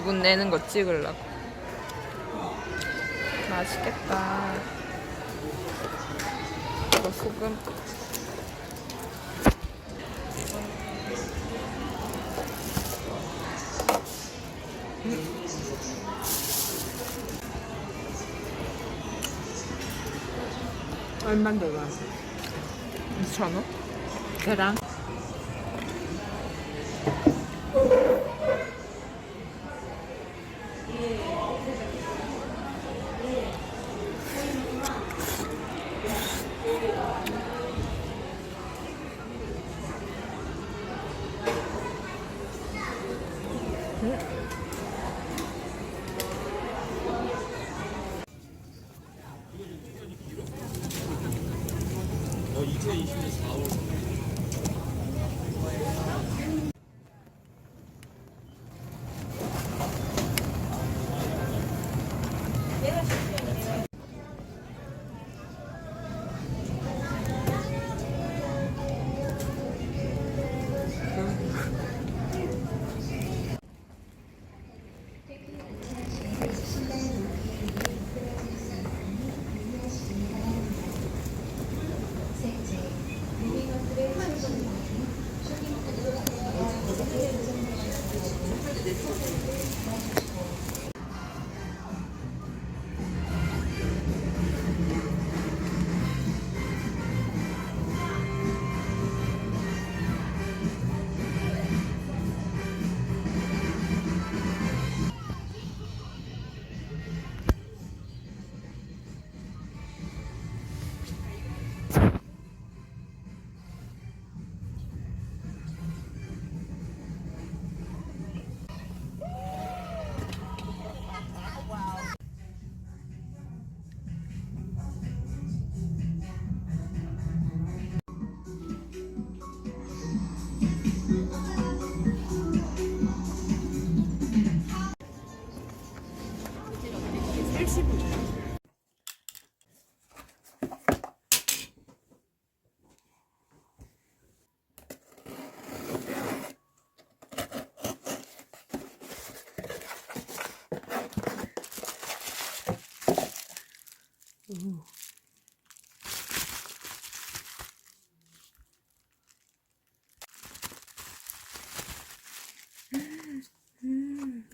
기분 내는 거 찍으려고. 맛있겠다. 이거 소금. 얼마인데 이거? 2,000원? 계란? 没事。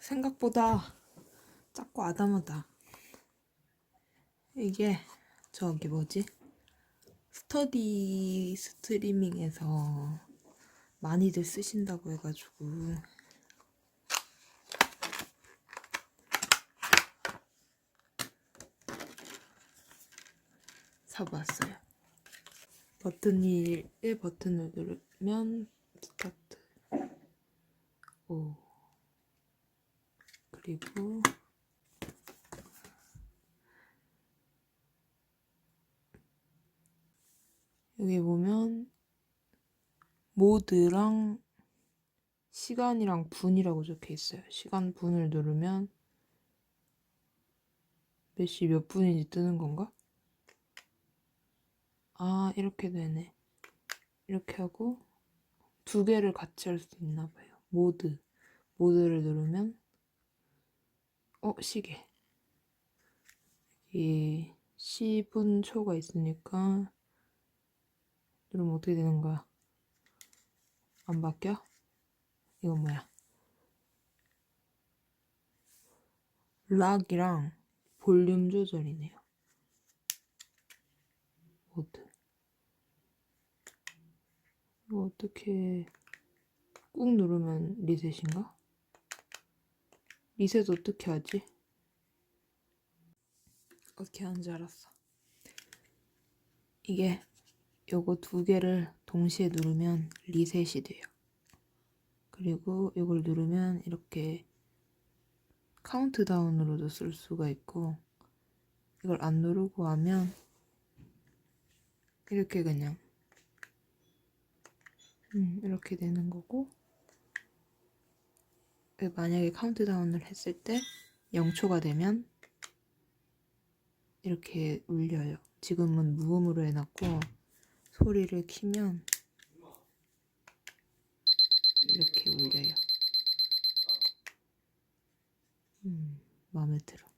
생각보다 작고 아담하다. 이게 저기 뭐지? 스터디 스트리밍에서 많이들 쓰신다고 해가지고 사봤어요. 버튼 1, 버튼을 누르면 스타트. 오. 그리고 여기 보면 모드랑 시간이랑 분이라고 적혀 있어요. 시간 분을 누르면 몇 시 몇 분인지 뜨는 건가? 아, 이렇게 되네. 이렇게 하고 두 개를 같이 할 수 있나 봐요. 모드. 모드를 누르면 어, 시계. 이 10분 초가 있으니까 누르면 어떻게 되는 거야? 안 바뀌어? 이건 뭐야? 락이랑 볼륨 조절이네요. 모드. 이거 어떻게 꾹 누르면 리셋인가? 리셋 어떻게 하지? 어떻게 하는지 알았어. 이게 요거 두 개를 동시에 누르면 리셋이 돼요. 그리고 이걸 누르면 이렇게 카운트다운으로도 쓸 수가 있고 이걸 안 누르고 하면 이렇게 그냥 음, 이렇게 되는 거고 만약에 카운트다운을 했을 때 0초가 되면 이렇게 울려요. 지금은 무음으로 해놨고 소리를 키면 이렇게 울려요. 마음에 들어.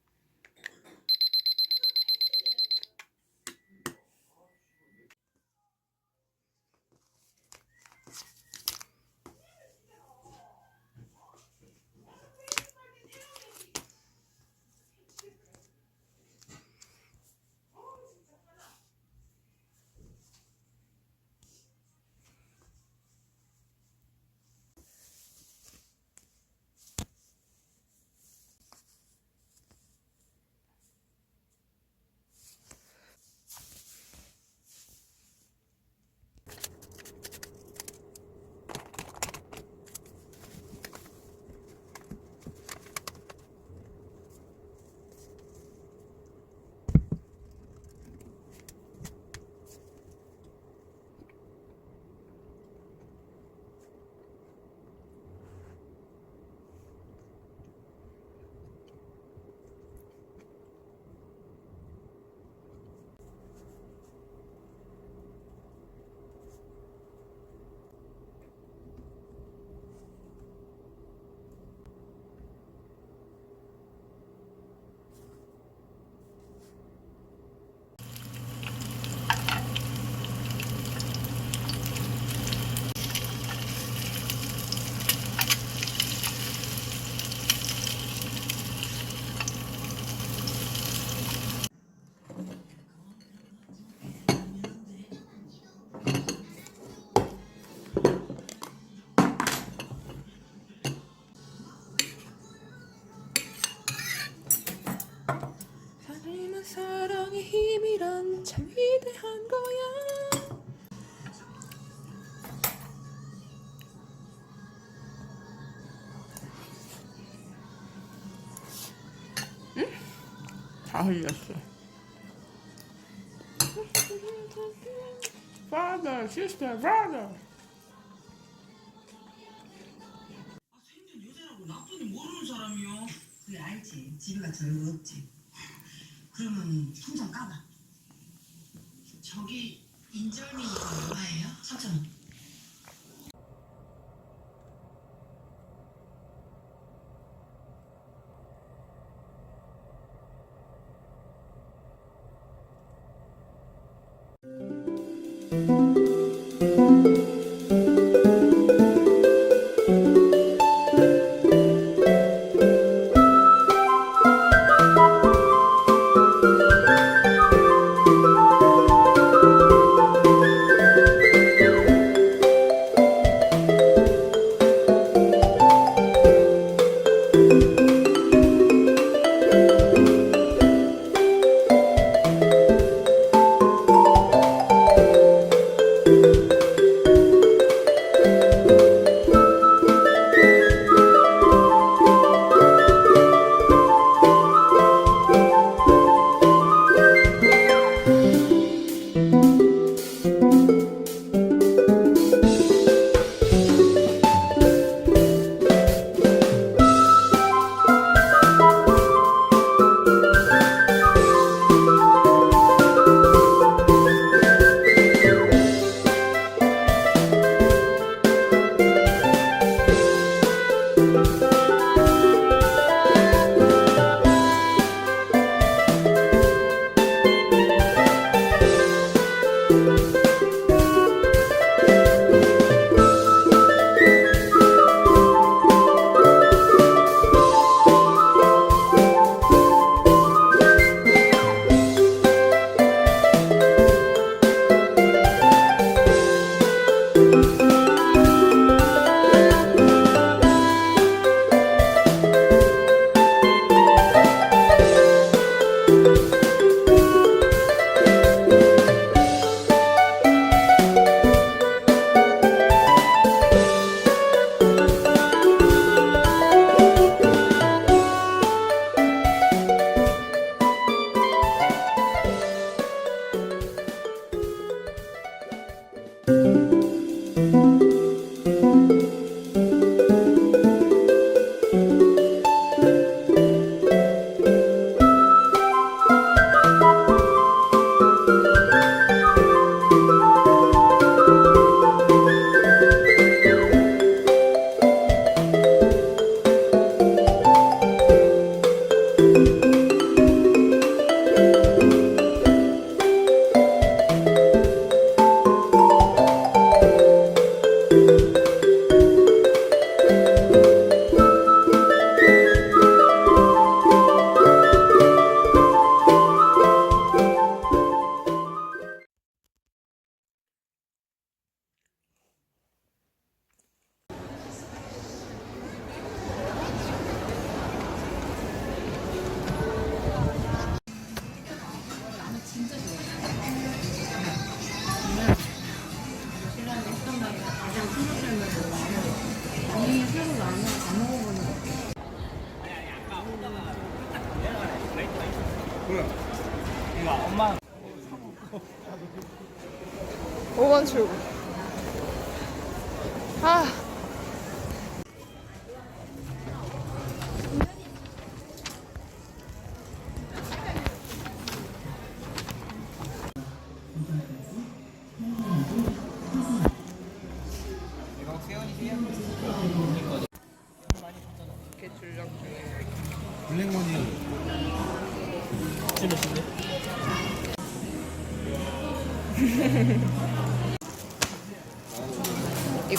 다 흘렸어. Father, sister, brother. 생전 여자라고 나쁜지 모르는 사람이요. 그래 알지. 가서 얼마 없지. 그러면 통장 까봐. 저기 인절미니까 얼마예요? 3천 원.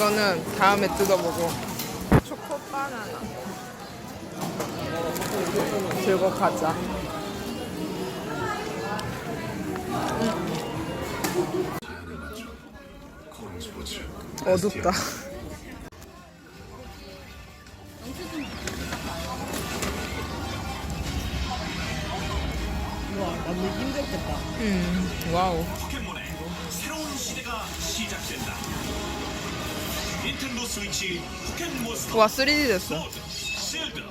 이거는 다음에 뜯어보고. 초코 바나나. 들고 가자. 어둡다 와 3D 됐어 소드 실드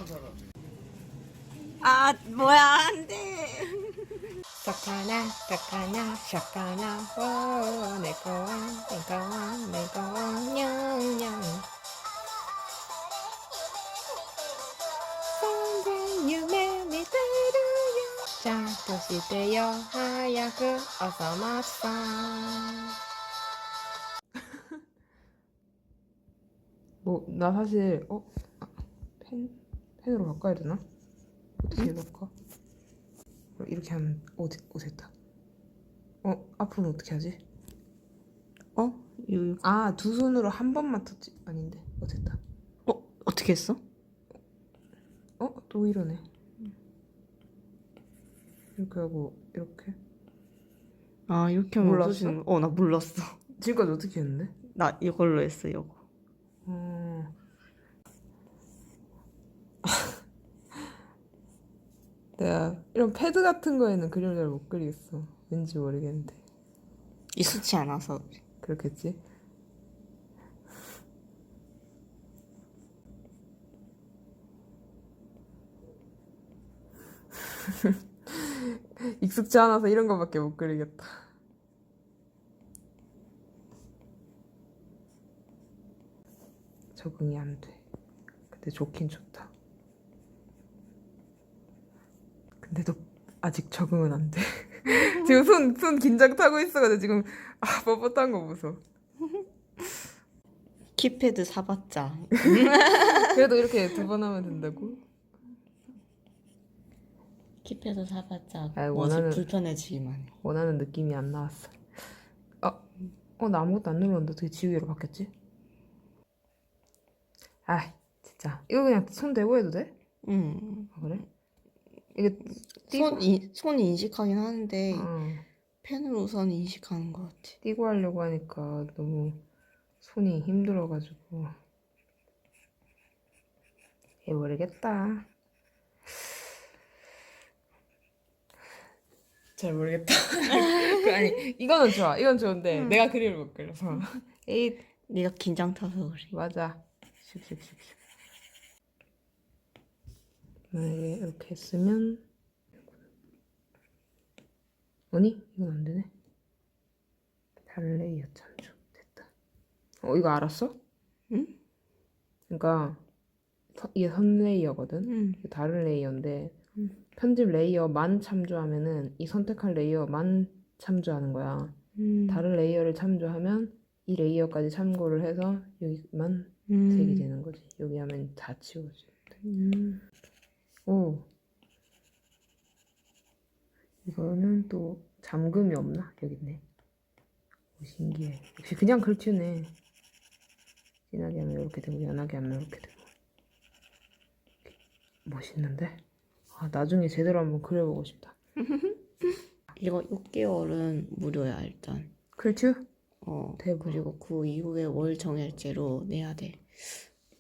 아 뭐야 안돼 사카나 사카나 사카나 오 내꺼와 내꺼와 내꺼와 냥냥 선생夢見てるよちゃんとしてよ早く収まった 뭐 나 사실 어? 아, 펜? 펜으로 바꿔야 되나? 어떻게 바꿔? 이렇게 하면 오, 됐, 오 됐다. 어 앞으로는 어떻게 하지? 어? 유... 아두 손으로 한 번만 터치 아닌데 어 됐다. 어? 어떻게 했어? 어 또 이러네. 이렇게 하고 이렇게. 아 이렇게 하면 몰랐어? 어나 몰랐어 지금까지 어떻게 했는데? 나 이걸로 했어 이거 어. 내가 이런 패드 같은 거에는 그림을 잘 못 그리겠어. 왠지 모르겠는데 익숙치 않아서 그렇겠지? 익숙지 않아서 이런 거밖에 못 그리겠다. 적응이 안 돼. 근데 좋긴 좋다. 근데도 아직 적응은 안 돼. 지금 손, 손 긴장 타고 있어가지고 지금 아 뻣뻣한 거 보소. 키패드 사봤자 그래도 이렇게 두 번 하면 된다고? 키패드 사봤자 아이, 원하는- 불편해지기만 해 원하는 느낌이 안 나왔어. 어, 어, 나 아무것도 안 눌렀는데 어떻게 지우개로 바뀌었지? 아, 진짜. 이거 그냥 손 대고 해도 돼? 응. 아, 그래? 이게 손, 인, 손 인식하긴 하는데 어, 펜으로 우선 인식하는 것 같아 띄고 하려고 하니까 너무 손이 힘들어가지고. 에 모르겠다. 잘 모르겠다. 그, 아니, 이거는 좋아. 이건 좋은데 내가 그림을 못 그려서. 에이, 네가 긴장 타서 그래 맞아. 슉슉슉슉. 만약에 이렇게 했으면 아니 이건 안 되네. 다른 레이어 참조 됐다. 어 이거 알았어? 응? 그러니까 서- 이게 선 레이어거든. 응 다른 레이어인데 음. 편집 레이어만 참조하면은 이 선택한 레이어만 참조하는 거야. 음. 다른 레이어를 참조하면 이 레이어까지 참고를 해서 여기만 음. 색이 되는 거지. 여기 하면 다 지워져. 음. 오. 이거는 또 잠금이 없나? 여기 있네. 오, 신기해. 역시 그냥 글씨네. 진하게 하면 이렇게 되고 연하게 하면 이렇게 되고. 멋있는데? 아, 나중에 제대로 한번 그려보고 싶다. 이거 6개월은 무료야 일단 글투? 어 대박. 그리고 그 이후에 월 정액제로 내야 돼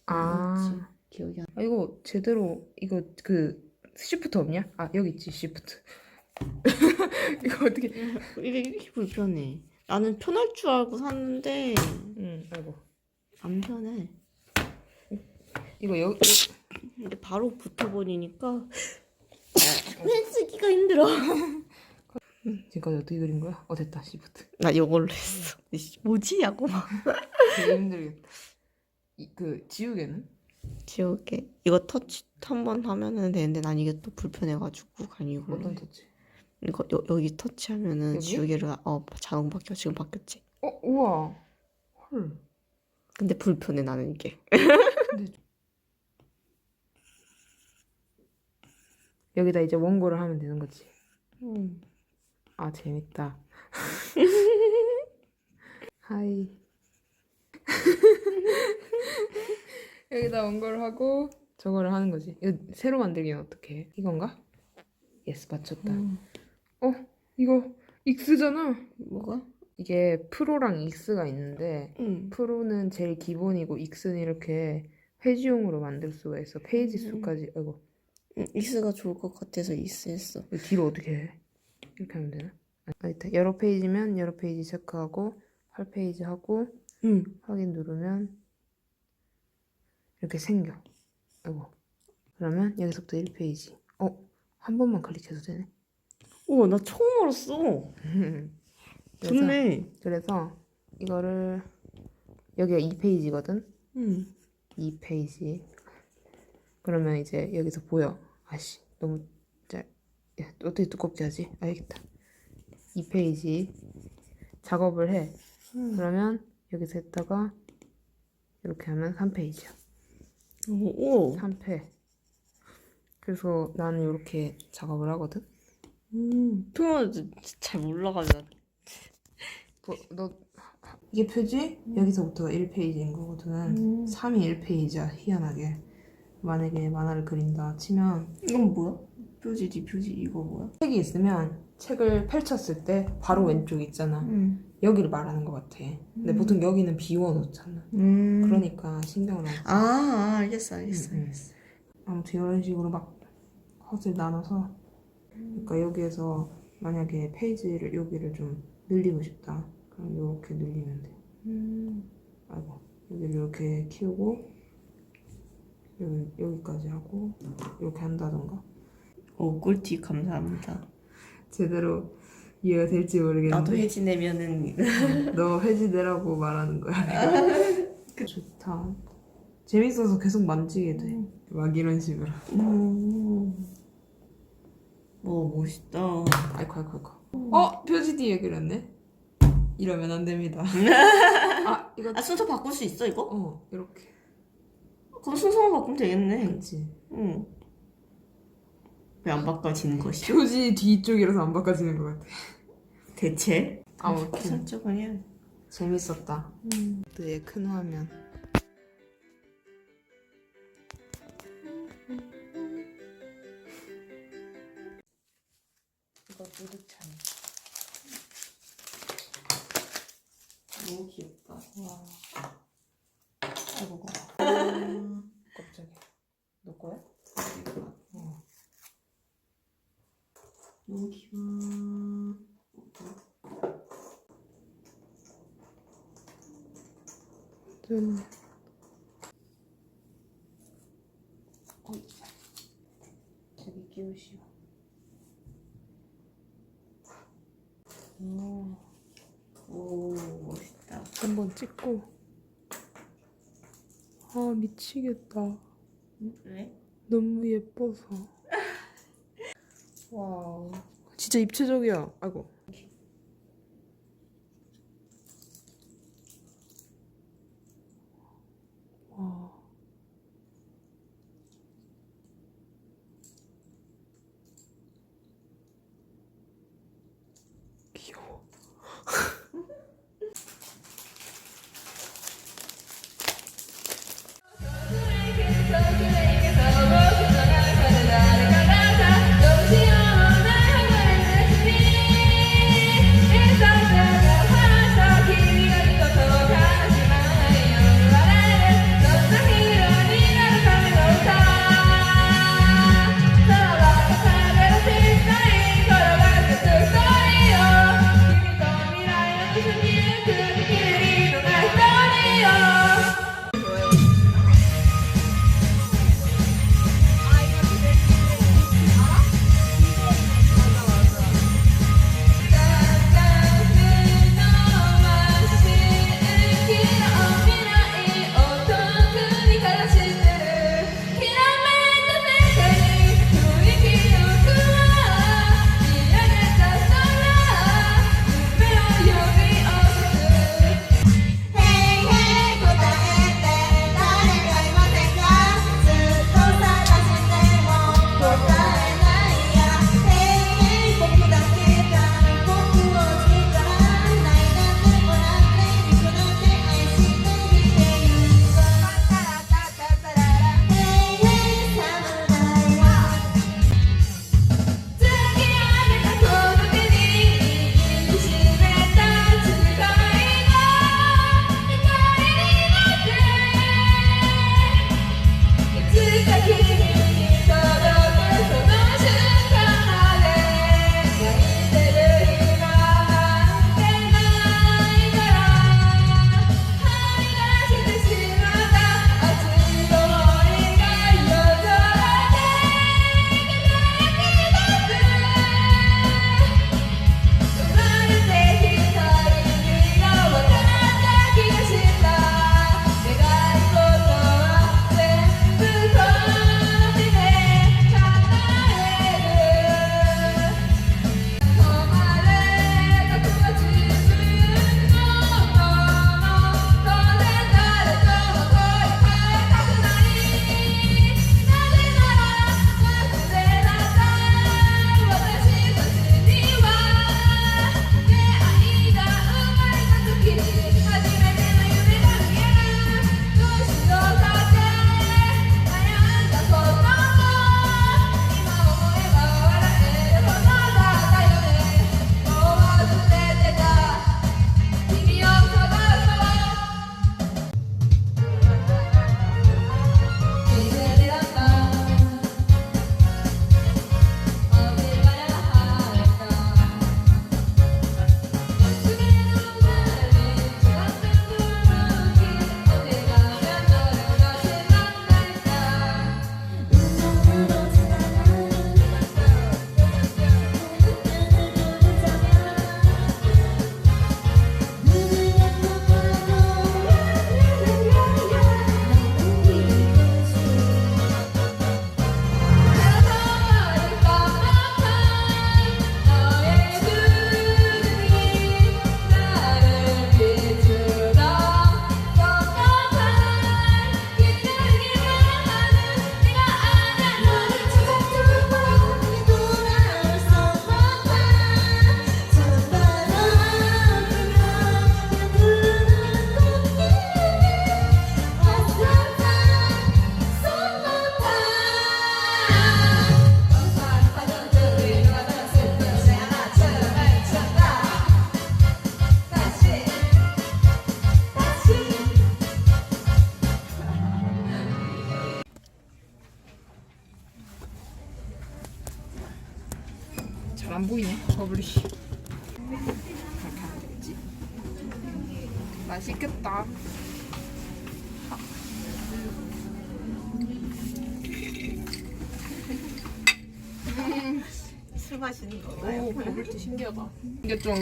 아. 기억이 안 아, 이거 제대로, 이거 그, 시프트 없냐? 아, 여기 있지, 시프트. 이거 어떻게. 이게 이렇게 불편해 나는 편할 줄 알고 샀는데 응, 아이고. 안 편해 이거 여기. 근데 바로 붙어버리니까 펜 쓰기가 힘들어 지금까지 어떻게 그린 거야? 어 됐다 시프트 나 이걸로 했어. 이씨, 뭐지? 하고 막. 되게 힘들겠다 이, 그 지우개는? 지우개. 이거 터치 한 번 하면은 되는데 난 이게 또 불편해가지고 이걸로. 어떤 해. 터치? 이거 여, 여기 터치하면은 여기? 지우개를 어 자동 바뀌어 지금 바뀌었지. 어 우와 헐 근데 불편해 나는 이게. 근데 여기다 이제 원고를 하면 되는 거지 음. 아 재밌다 하이 여기다 원고를 하고 저거를 하는 거지 이거 새로 만들기는 어떻게 해? 이건가? 예스 맞췄다 어 이거 익스잖아 뭐가? 이게 프로랑 익스가 있는데 응. 프로는 제일 기본이고 익스는 이렇게 회지용으로 만들 수가 있어 페이지 수까지 아이고 응, 익스가 좋을 것 같아서 익스 했어. 뒤로 어떻게 해? 이렇게 하면 되나? 아 있다 여러 페이지면 여러 페이지 체크하고 8페이지 하고 응. 확인 누르면 이렇게 생겨 아이고 그러면 여기서부터 1페이지 어? 한 번만 클릭해도 되네 우와 나 처음 알았어. 그래서, 좋네. 그래서 이거를 여기가 2페이지거든 응. 2페이지 그러면 이제 여기서 보여 아씨 너무 잘 야, 어떻게 두껍게 하지? 알겠다 2페이지 작업을 해 음. 그러면 여기서 했다가 이렇게 하면 3페이지야 오. 3패 그래서 나는 이렇게 작업을 하거든 음. 토마토 잘 몰라가지고. 뭐, 너 이게 표지? 여기서부터가 1페이지인 거거든 음. 3이 1페이지야 희한하게 만약에 만화를 그린다 치면 이건 뭐야? 표지 뒤 표지 이거 뭐야? 책이 있으면 책을 펼쳤을 때 바로 왼쪽 있잖아 응. 여기를 말하는 것 같아 근데 음. 보통 여기는 비워놓잖아 음. 그러니까 신경을 안 써. 아, 아 알겠어 알겠어 음, 음. 알겠어. 아무튼 이런 식으로 막 컷을 나눠서 그러니까 여기에서 만약에 페이지를 여기를 좀 늘리고 싶다 그럼 이렇게 늘리면 돼 음. 아이고 여기를 이렇게 키우고 여기, 여기까지 하고 이렇게 한다던가 오 꿀팁 감사합니다. 제대로 이해가 될지 모르겠는데 나도 해지 내면은 너 회지 내라고 말하는 거야 내가 좋다 재밌어서 계속 만지게 돼막 이런 식으로 음. 뭐 멋있다. 아이고 아이고 아이고 어? 표지 뒤에 그렸네 이러면 안 됩니다 아 이거 아 순서 바꿀 수 있어 이거? 어 이렇게 그럼 순서만 바꾸면 되겠네. 그렇지 응. 왜 안 바꿔지는 것이? 표지 뒤쪽이라서 안 바꿔지는 것 같아 대체? 아무튼 설정을 해야 돼. 재밌었다 그의 큰 화면 이거 누드찬. 너무 귀엽다. 와 아이고. 깜짝이야 너 거야? 어. 너무 귀여워. 짠 어, 저기 끼우시오 오, 오 멋있다. 한번 찍고 아 미치겠다 왜? 너무 예뻐서 와우. 진짜 입체적이야. 아이고 술 마시는 거. 오 버블티 신기하다 이게 좀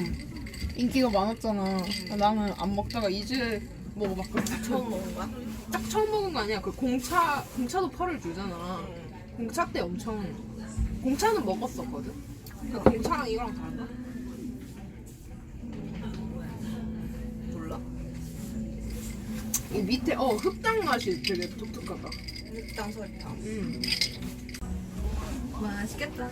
인기가 많았잖아 나는 안 먹다가 이제 먹어봤거든 처음 먹은 거야? 딱 처음 먹은 거 아니야 그 공차 공차도 펄을 주잖아 공차 때 엄청 공차는 먹었었거든 그 공차랑 이거랑 다른가? 몰라. 이 밑에 어 흑당 맛이 되게 독특하다. 육당 설탕. 음. 맛있겠다.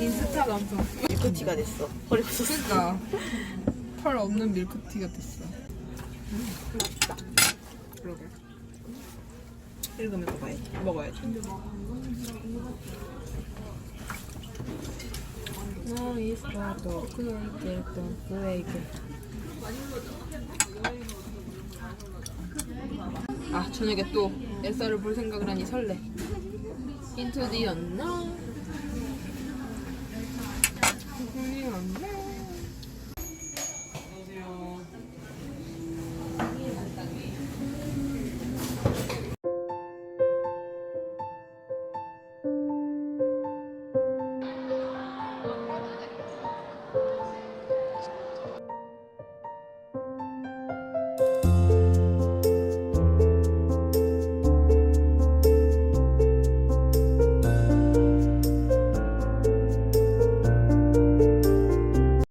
인스타 감성. 밀크티가 됐어. 허리 없었어. 그러니까 펄 없는 밀크티가 됐어. 맛있다. 그러게. 읽으면 먹어야지. 먹어야지. 너 있어도 그렇게 또 그에게. 아 저녁에 또 엘사를 볼 생각을 하니 설레. The